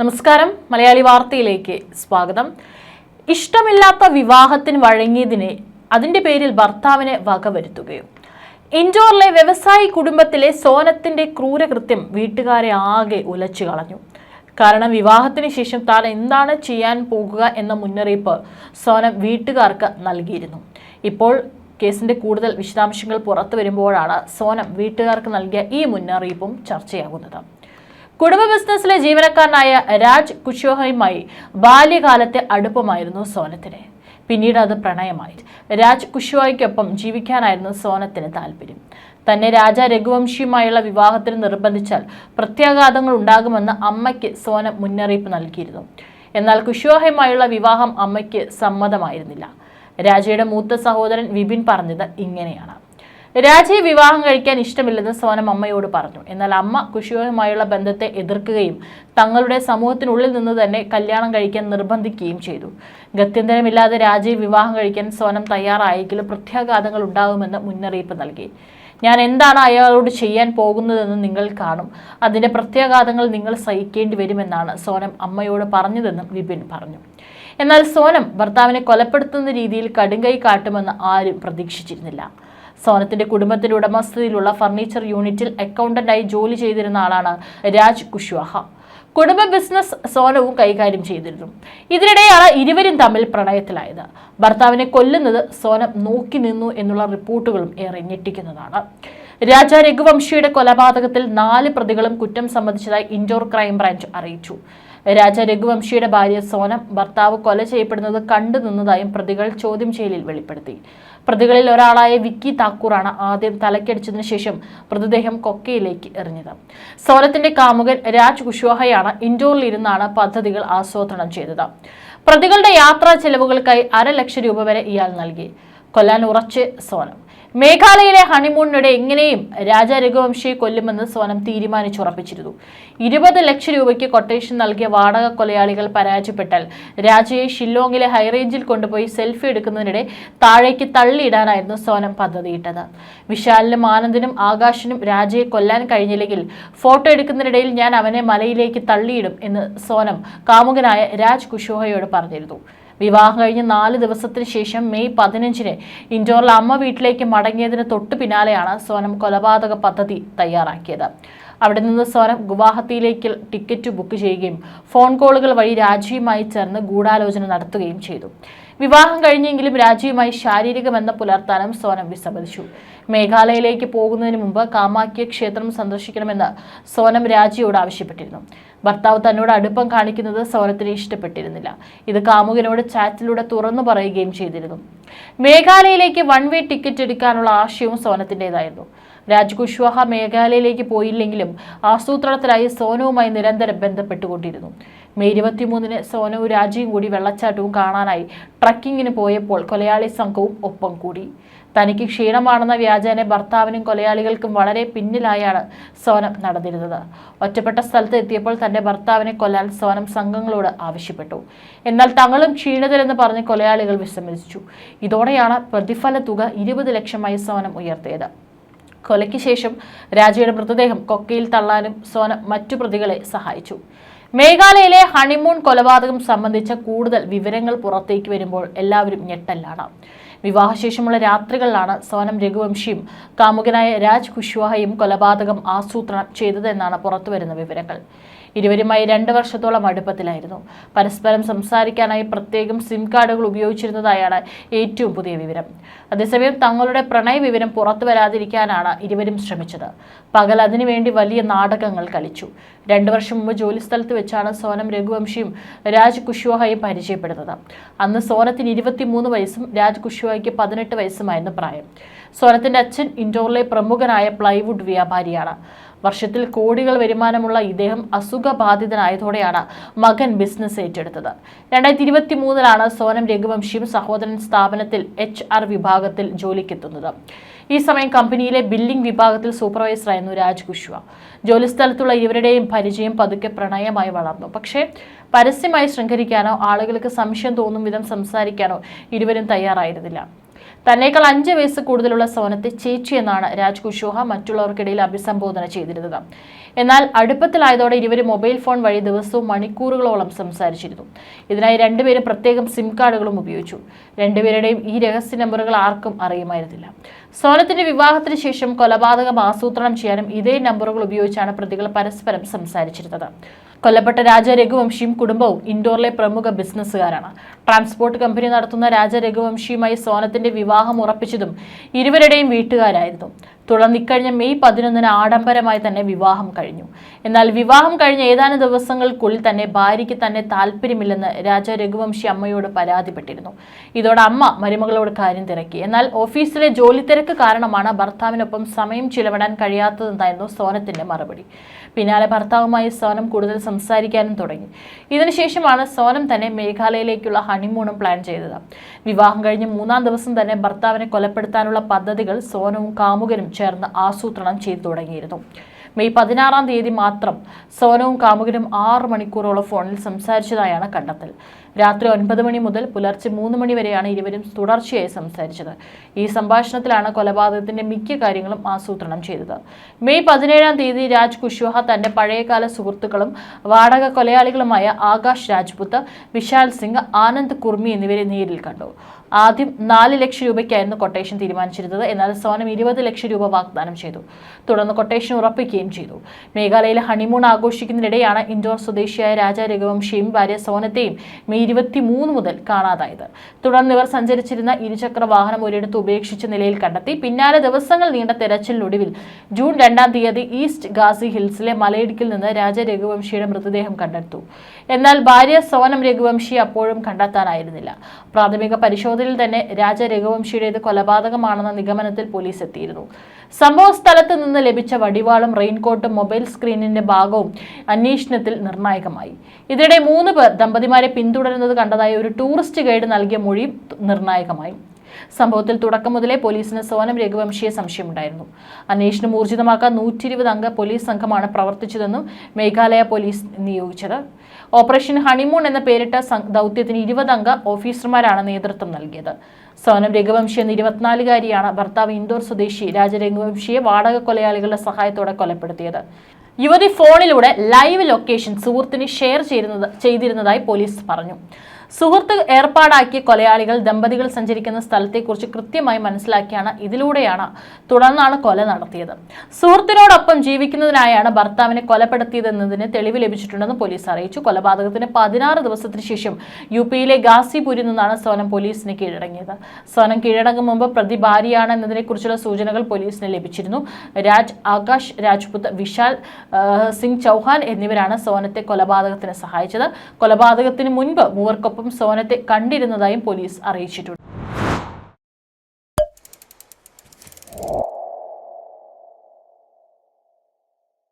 നമസ്കാരം. മലയാളി വാർത്തയിലേക്ക് സ്വാഗതം. ഇഷ്ടമില്ലാത്ത വിവാഹത്തിന് വഴങ്ങിയതിനെ അതിന്റെ പേരിൽ ഭർത്താവിനെ വകവരുത്തുകയും ഇൻഡോറിലെ വ്യവസായി കുടുംബത്തിലെ സോനത്തിന്റെ ക്രൂരകൃത്യം വീട്ടുകാരെ ആകെ ഉലച്ചു കളഞ്ഞു. കാരണം വിവാഹത്തിന് ശേഷം താൻ എന്താണ് ചെയ്യാൻ പോകുക എന്ന മുന്നറിയിപ്പ് സോനം വീട്ടുകാർക്ക് നൽകിയിരുന്നു. ഇപ്പോൾ കേസിന്റെ കൂടുതൽ വിശദാംശങ്ങൾ പുറത്തു വരുമ്പോഴാണ് സോനം വീട്ടുകാർക്ക് നൽകിയ ഈ മുന്നറിയിപ്പും ചർച്ചയാകുന്നത്. കുടുംബ ബിസിനസ്സിലെ ജീവനക്കാരനായ രാജ് കുഷോഹയുമായി ബാല്യകാലത്തെ അടുപ്പമായിരുന്നു സോനത്തിന്. പിന്നീട് അത് പ്രണയമായി. രാജ് കുഷോയ്ക്കൊപ്പം ജീവിക്കാനായിരുന്നു സോനത്തിന് താല്പര്യം. തന്നെ രാജ രഘുവംശിയുമായുള്ള വിവാഹത്തിന് നിർബന്ധിച്ചാൽ പ്രത്യാഘാതങ്ങൾ ഉണ്ടാകുമെന്ന് അമ്മയ്ക്ക് സോന മുന്നറിയിപ്പ് നൽകിയിരുന്നു. എന്നാൽ കുഷോഹയുമായുള്ള വിവാഹം അമ്മയ്ക്ക് സമ്മതമായിരുന്നില്ല. രാജയുടെ മൂത്ത സഹോദരൻ വിപിൻ പറഞ്ഞത് ഇങ്ങനെയാണ്. രാജയെ വിവാഹം കഴിക്കാൻ ഇഷ്ടമില്ലെന്ന് സോനം അമ്മയോട് പറഞ്ഞു. എന്നാൽ അമ്മ കുഷിയോയുമായുള്ള ബന്ധത്തെ എതിർക്കുകയും തങ്ങളുടെ സമൂഹത്തിനുള്ളിൽ നിന്ന് തന്നെ കല്യാണം കഴിക്കാൻ നിർബന്ധിക്കുകയും ചെയ്തു. ഗത്യന്തരമില്ലാതെ രാജയെ വിവാഹം കഴിക്കാൻ സോനം തയ്യാറായെങ്കിലും പ്രത്യാഘാതങ്ങൾ ഉണ്ടാകുമെന്ന് മുന്നറിയിപ്പ് നൽകി. ഞാൻ എന്താണ് അയാളോട് ചെയ്യാൻ പോകുന്നതെന്ന് നിങ്ങൾ കാണും. അതിന്റെ പ്രത്യാഘാതങ്ങൾ നിങ്ങൾ സഹിക്കേണ്ടി വരുമെന്നാണ് സോനം അമ്മയോട് പറഞ്ഞതെന്നും വിപിൻ പറഞ്ഞു. എന്നാൽ സോനം ഭർത്താവിനെ കൊലപ്പെടുത്തുന്ന രീതിയിൽ കടുങ്കൈ കാട്ടുമെന്ന് ആരും പ്രതീക്ഷിച്ചിരുന്നില്ല. സോനത്തിന്റെ കുടുംബത്തിന്റെ ഉടമസ്ഥതയിലുള്ള ഫർണിച്ചർ യൂണിറ്റിൽ അക്കൗണ്ടന്റായി ജോലി ചെയ്തിരുന്ന ആളാണ് രാജ് കുശ്വാഹ. കുടുംബ ബിസിനസ് സോനവും കൈകാര്യം ചെയ്തിരുന്നു. ഇതിനിടെയാണ് ഇരുവരും തമ്മിൽ പ്രണയത്തിലായത്. ഭർത്താവിനെ കൊല്ലുന്നത് സോനം നോക്കി നിന്നു എന്നുള്ള റിപ്പോർട്ടുകളും ഏറെ ഞെട്ടിക്കുന്നതാണ്. രാജ രഘുവംശിയുടെ കൊലപാതകത്തിൽ നാല് പ്രതികളും കുറ്റം സംബന്ധിച്ചതായി ഇൻഡോർ ക്രൈംബ്രാഞ്ച് അറിയിച്ചു. രാജ രഘുവംശിയുടെ ഭാര്യ സോനം ഭർത്താവ് കൊല ചെയ്യപ്പെടുന്നത് കണ്ടു നിന്നതായും പ്രതികൾ ചോദ്യം ചെയ്യലിൽ വെളിപ്പെടുത്തി. പ്രതികളിൽ ഒരാളായ വിക്കി താക്കൂറാണ് ആദ്യം തലക്കടിച്ചതിനു ശേഷം മൃതദേഹം കൊക്കയിലേക്ക് എറിഞ്ഞത്. സോനത്തിന്റെ കാമുകൻ രാജ് കുശ്വാഹയാണ് ഇൻഡോറിലിരുന്നാണ് പദ്ധതികൾ ആസൂത്രണം ചെയ്തത്. പ്രതികളുടെ യാത്രാ ചെലവുകൾക്കായി അര ലക്ഷം രൂപ വരെ ഇയാൾ നൽകി. കൊല്ലാൻ ഉറച്ച് സോനം. മേഘാലയയിലെ ഹണിമൂണിനിടെ എങ്ങനെയും രാജ രഘുവംശിയെ കൊല്ലുമെന്ന് സോനം തീരുമാനിച്ചുറപ്പിച്ചിരുന്നു. ഇരുപത് ലക്ഷം രൂപയ്ക്ക് കൊട്ടേഷൻ നൽകിയ വാടക കൊലയാളികൾ പരാജയപ്പെട്ടാൽ രാജയെ ഷില്ലോങ്ങിലെ ഹൈറേഞ്ചിൽ കൊണ്ടുപോയി സെൽഫി എടുക്കുന്നതിനിടെ താഴേക്ക് തള്ളിയിടാനായിരുന്നു സോനം പദ്ധതിയിട്ടത്. വിശാലിനും ആനന്ദിനും ആകാശിനും രാജയെ കൊല്ലാൻ കഴിഞ്ഞില്ലെങ്കിൽ ഫോട്ടോ എടുക്കുന്നതിനിടയിൽ ഞാൻ അവനെ മലയിലേക്ക് തള്ളിയിടും എന്ന് സോനം കാമുകനായ രാജ് കുഷോഹയോട് പറഞ്ഞിരുന്നു. വിവാഹം കഴിഞ്ഞ് നാല് ദിവസത്തിന് ശേഷം മെയ് പതിനഞ്ചിന് ഇൻഡോറിൽ അമ്മ വീട്ടിലേക്ക് മടങ്ങിയതിന് തൊട്ടു പിന്നാലെയാണ് സോനം കൊലപാതക പദ്ധതി തയ്യാറാക്കിയത്. അവിടെ നിന്ന് സോനം ഗുവാഹത്തിയിലേക്ക് ടിക്കറ്റ് ബുക്ക് ചെയ്യുകയും ഫോൺ കോളുകൾ വഴി രാജിയുമായി ചേർന്ന് ഗൂഢാലോചന നടത്തുകയും ചെയ്തു. വിവാഹം കഴിഞ്ഞെങ്കിലും രാജിയുമായി ശാരീരിക ബന്ധം പുലർത്താനും സോനം വിസമ്മതിച്ചു. മേഘാലയയിലേക്ക് പോകുന്നതിന് മുമ്പ് കാമാക്യ ക്ഷേത്രം സന്ദർശിക്കണമെന്ന് സോനം രാജിയോട് ആവശ്യപ്പെട്ടിരുന്നു. ഭർത്താവ് തന്നോട് അടുപ്പം കാണിക്കുന്നത് സൗരത്തിന് ഇഷ്ടപ്പെട്ടിരുന്നില്ല. ഇത് കാമുകനോട് ചാറ്റിലൂടെ തുറന്നു പറയുകയും ചെയ്തിരുന്നു. മേഘാലയയിലേക്ക് വൺ വേ ടിക്കറ്റ് എടുക്കാനുള്ള ആശയവും സോനത്തിന്റെതായിരുന്നു. രാജ് കുശ്വാഹ മേഘാലയയിലേക്ക് പോയില്ലെങ്കിലും ആസൂത്രണത്തിലായി സോനവുമായി നിരന്തരം ബന്ധപ്പെട്ടുകൊണ്ടിരുന്നു. മെയ് ഇരുപത്തിമൂന്നിന് സോനവും രാജയും കൂടി വെള്ളച്ചാട്ടവും കാണാനായി ട്രക്കിങ്ങിന് പോയപ്പോൾ കൊലയാളി സംഘവും ഒപ്പം കൂടി. തനിക്ക് ക്ഷീണമാണെന്ന വ്യാജേന ഭർത്താവിനും കൊലയാളികൾക്കും വളരെ പിന്നിലായാണ് സോനം നടന്നിരുന്നത്. ഒറ്റപ്പെട്ട സ്ഥലത്ത് എത്തിയപ്പോൾ തന്റെ ഭർത്താവിനെ കൊല്ലാൻ സോനം സംഘങ്ങളോട് ആവശ്യപ്പെട്ടു. എന്നാൽ തങ്ങളും ക്ഷീണിതരെന്ന് പറഞ്ഞ് കൊലയാളികൾ വിസമ്മതിച്ചു ഇതോടെയാണ് പ്രതിഫല തുക ഇരുപത് ലക്ഷമായി സോനം ഉയർത്തിയത്. കൊലയ്ക്ക് ശേഷം രാജയുടെ മൃതദേഹം കൊക്കയിൽ തള്ളാനും സോനം മറ്റു പ്രതികളെ സഹായിച്ചു. മേഘാലയയിലെ ഹണിമൂൺ കൊലപാതകം സംബന്ധിച്ച കൂടുതൽ വിവരങ്ങൾ പുറത്തേക്ക് വരുമ്പോൾ എല്ലാവരും ഞെട്ടലാണ് വിവാഹശേഷമുള്ള രാത്രികളിലാണ് സോനം രഘുവംശിയും കാമുകനായ രാജ് കുശ്വാഹയും കൊലപാതകം ആസൂത്രണം ചെയ്തതെന്നാണ് പുറത്തുവരുന്ന വിവരങ്ങൾ. ഇരുവരുമായി രണ്ട് വർഷത്തോളം അടുപ്പത്തിലായിരുന്നു. പരസ്പരം സംസാരിക്കാനായി പ്രത്യേകം സിം കാർഡുകൾ ഉപയോഗിച്ചിരുന്നതായാണ് ഏറ്റവും പുതിയ വിവരം. അതേസമയം തങ്ങളുടെ പ്രണയ വിവരം പുറത്തു വരാതിരിക്കാനാണ് ഇരുവരും ശ്രമിച്ചത്. പകൽ അതിനുവേണ്ടി വലിയ നാടകങ്ങൾ കളിച്ചു. രണ്ടു വർഷം മുമ്പ് ജോലിസ്ഥലത്ത് വെച്ചാണ് സോനം രഘുവംശിയും രാജ് കുശ്വാഹയും പരിചയപ്പെടുന്നത്. അന്ന് സോനത്തിന് ഇരുപത്തിമൂന്ന് വയസ്സും രാജ് കുശ്വാഹയ്ക്ക് പതിനെട്ട് വയസ്സുമായിരുന്നു പ്രായം. സോനത്തിന്റെ അച്ഛൻ ഇൻഡോറിലെ പ്രമുഖനായ പ്ലൈവുഡ് വ്യാപാരിയാണ്. വർഷത്തിൽ കോടികൾ വരുമാനമുള്ള ഇദ്ദേഹം അസുഖബാധിതനായതോടെയാണ് മകൻ ബിസിനസ് ഏറ്റെടുത്തത്. രണ്ടായിരത്തി ഇരുപത്തി മൂന്നിലാണ് സോനം രഘുവംശിയും സഹോദരൻ സ്ഥാപനത്തിൽ എച്ച് ആർ വിഭാഗത്തിൽ ജോലിക്കെത്തുന്നത്. ഈ സമയം കമ്പനിയിലെ ബില്ലിംഗ് വിഭാഗത്തിൽ സൂപ്പർവൈസറായിരുന്നു രാജ് കുശ്വ. ജോലിസ്ഥലത്തുള്ള ഇവരുടെയും പരിചയം പതുക്കെ പ്രണയമായി വളർന്നു. പക്ഷേ പരസ്യമായി ശൃംഖരിക്കാനോ ആളുകൾക്ക് സംശയം തോന്നും വിധം സംസാരിക്കാനോ ഇരുവരും തയ്യാറായിരുന്നില്ല. തന്നേക്കാൾ അഞ്ച് വയസ്സ് കൂടുതലുള്ള സോനത്തെ ചേച്ചി എന്നാണ് രാജ് കുഷോഹ മറ്റുള്ളവർക്കിടയിൽ അഭിസംബോധന ചെയ്തിരുന്നത്. എന്നാൽ അടുപ്പത്തിലായതോടെ ഇരുവരും മൊബൈൽ ഫോൺ വഴി ദിവസവും മണിക്കൂറുകളോളം സംസാരിച്ചിരുന്നു. ഇതിനായി രണ്ടുപേരും പ്രത്യേകം സിം കാർഡുകളും ഉപയോഗിച്ചു. രണ്ടുപേരുടെയും ഈ രഹസ്യ നമ്പറുകൾ ആർക്കും അറിയുമായിരുന്നില്ല. സോനത്തിന്റെ വിവാഹത്തിന് ശേഷം കൊലപാതകം ആസൂത്രണം ചെയ്യാനും ഇതേ നമ്പറുകൾ ഉപയോഗിച്ചാണ് പ്രതികൾ പരസ്പരം സംസാരിച്ചിരുന്നത്. കൊല്ലപ്പെട്ട രാജ രഘുവംശിയും കുടുംബവും ഇൻഡോറിലെ പ്രമുഖ ബിസിനസ്സുകാരാണ്. ട്രാൻസ്പോർട്ട് കമ്പനി നടത്തുന്ന രാജ രഘുവംശിയുമായി സോനത്തിന്റെ വിവാഹം ഉറപ്പിച്ചതും ഇരുവരുടെയും വീട്ടുകാരായിരുന്നു. തുടർന്ന് ഇക്കഴിഞ്ഞ മെയ് പതിനൊന്നിന് ആഡംബരമായി തന്നെ വിവാഹം കഴിഞ്ഞു. എന്നാൽ വിവാഹം കഴിഞ്ഞ ഏതാനും ദിവസങ്ങൾക്കുള്ളിൽ തന്നെ ഭാര്യയ്ക്ക് തന്നെ താല്പര്യമില്ലെന്ന് രാജ രഘുവംശി അമ്മയോട് പരാതിപ്പെട്ടിരുന്നു. ഇതോടെ അമ്മ മരുമകളോട് കാര്യം തിരക്കി. എന്നാൽ ഓഫീസിലെ ജോലി തിരക്ക് കാരണമാണ് ഭർത്താവിനൊപ്പം സമയം ചിലവിടാൻ കഴിയാത്തതെന്നായിരുന്നു സോനത്തിന്റെ മറുപടി. പിന്നാലെ ഭർത്താവുമായി സോനം കൂടുതൽ സംസാരിക്കാനും തുടങ്ങി. ഇതിനുശേഷമാണ് സോനം തന്നെ മേഘാലയയിലേക്കുള്ള ഹണിമൂണും പ്ലാൻ ചെയ്തത്. വിവാഹം കഴിഞ്ഞ് മൂന്നാം ദിവസം തന്നെ ഭർത്താവിനെ കൊലപ്പെടുത്താനുള്ള പദ്ധതികൾ സോനവും കാമുകനും ചേർന്ന് ആസൂത്രണം ചെയ്തു തുടങ്ങിയിരുന്നു. മെയ് പതിനാറാം തീയതി മാത്രം സോനവും കാമുകനും ആറ് മണിക്കൂറോളം ഫോണിൽ സംസാരിച്ചതായാണ് കണ്ടെത്തൽ. രാത്രി ഒൻപത് മണി മുതൽ പുലർച്ചെ മൂന്ന് മണി വരെയാണ് ഇരുവരും തുടർച്ചയായി സംസാരിച്ചത്. ഈ സംഭാഷണത്തിലാണ് കൊലപാതകത്തിന്റെ മിക്ക കാര്യങ്ങളും ആസൂത്രണം ചെയ്തത്. മെയ് പതിനേഴാം തീയതി രാജ് കുശ്വാഹ തന്റെ പഴയകാല സുഹൃത്തുക്കളും വാടക കൊലയാളികളുമായ ആകാശ് രാജ്പുത്ത് വിശാൽ സിംഗ് ആനന്ദ് കുർമി എന്നിവരെ നേരിൽ കണ്ടു. ആദ്യം നാല് ലക്ഷം രൂപയ്ക്കായിരുന്നു കൊട്ടേഷൻ തീരുമാനിച്ചിരുന്നത്. എന്നാൽ സോനം ഇരുപത് ലക്ഷം രൂപ വാഗ്ദാനം ചെയ്തു. തുടർന്ന് കൊട്ടേഷൻ ഉറപ്പിക്കുകയും ചെയ്തു. മേഘാലയയിൽ ഹണിമൂൺ ആഘോഷിക്കുന്നതിനിടെയാണ് ഇൻഡോർ സ്വദേശിയായ രാജ രഘുവംശിയും ഭാര്യ സോനത്തെയും മെയ് ഇരുപത്തി മൂന്ന് മുതൽ കാണാതായത്. തുടർന്ന് ഇവർ സഞ്ചരിച്ചിരുന്ന ഇരുചക്ര വാഹനം ഒരിടത്ത് ഉപേക്ഷിച്ച നിലയിൽ കണ്ടെത്തി. പിന്നാലെ ദിവസങ്ങൾ നീണ്ട തെരച്ചിലിനൊടുവിൽ ജൂൺ രണ്ടാം തീയതി ഈസ്റ്റ് ഗാസി ഹിൽസിലെ മലയിടുക്കിൽ നിന്ന് രാജ രഘുവംശിയുടെ മൃതദേഹം കണ്ടെടുത്തു. എന്നാൽ ഭാര്യ സോനം രഘുവംശി അപ്പോഴും കണ്ടെത്താനായിരുന്നില്ല. പ്രാഥമിക പരിശോധനയിൽ തന്നെ രാജ രഘുവംശിയുടേത് കൊലപാതകമാണെന്ന നിഗമനത്തിൽ പോലീസ് എത്തിയിരുന്നു. സംഭവ സ്ഥലത്ത് നിന്ന് ലഭിച്ച വടിവാളും റെയിൻകോട്ടും മൊബൈൽ സ്ക്രീനിന്റെ ഭാഗവും അന്വേഷണത്തിൽ നിർണായകമായി. ഇതിനിടെ മൂന്ന് പേർ ദമ്പതിമാരെ പിന്തുടരുന്നത് കണ്ടതായി ഒരു ടൂറിസ്റ്റ് ഗൈഡ് നൽകിയ മൊഴിയും നിർണായകമായി. സംഭവത്തിൽ തുടക്കം മുതലേ പോലീസിന് സോനം രഘുവംശിയെ സംശയമുണ്ടായിരുന്നു. അന്വേഷണം ഊർജിതമാക്കാൻ നൂറ്റി ഇരുപത് അംഗ പോലീസ് സംഘമാണ് പ്രവർത്തിച്ചതെന്നും മേഘാലയ പോലീസ് നിയോഗിച്ചത്. ഓപ്പറേഷൻ ഹണിമൂൺ എന്ന പേരിട്ട ദൗത്യത്തിന് ഇരുപത് അംഗ ഓഫീസർമാരാണ് നേതൃത്വം നൽകിയത്. സോനം രഘുവംശി എന്ന ഇരുപത്തിനാലുകാരിയാണ് ഭർത്താവ് ഇൻഡോർ സ്വദേശി രാജ രഘുവംശിയെ വാടക കൊലയാളികളുടെ സഹായത്തോടെ കൊലപ്പെടുത്തിയത്. യുവതി ഫോണിലൂടെ ലൈവ് ലൊക്കേഷൻ സുഹൃത്തിന് ഷെയർ ചെയ്തിരുന്നതായി പോലീസ് പറഞ്ഞു. സുഹൃത്ത് ഏർപ്പാടാക്കിയ കൊലയാളികൾ ദമ്പതികൾ സഞ്ചരിക്കുന്ന സ്ഥലത്തെക്കുറിച്ച് കൃത്യമായി മനസ്സിലാക്കിയാണ് ഇതിലൂടെയാണ് തുടർന്നാണ് കൊല നടത്തിയത്. സുഹൃത്തിനോടൊപ്പം ജീവിക്കുന്നതിനായാണ് ഭർത്താവിനെ കൊലപ്പെടുത്തിയതെന്നതിന് തെളിവ് ലഭിച്ചിട്ടുണ്ടെന്ന് പോലീസ് അറിയിച്ചു. കൊലപാതകത്തിന് പതിനാറ് ദിവസത്തിന് ശേഷം യു പിയിലെ ഗാസിപൂരിൽ നിന്നാണ് സോനം പോലീസിന് കീഴടങ്ങിയത്. സോനം കീഴടങ്ങും മുമ്പ് പ്രതി ഭാര്യയാണ് എന്നതിനെക്കുറിച്ചുള്ള സൂചനകൾ പോലീസിന് ലഭിച്ചിരുന്നു. രാജ് ആകാശ് രാജ്പുത് വിശാൽ സിംഗ് ചൗഹാൻ എന്നിവരാണ് സോനത്തെ കൊലപാതകത്തിന് സഹായിച്ചത്. കൊലപാതകത്തിന് മുൻപ് മൂവർക്കൊപ്പം സോനത്തെ കണ്ടിരുന്നതായും പോലീസ് അറിയിച്ചിട്ടുണ്ട്.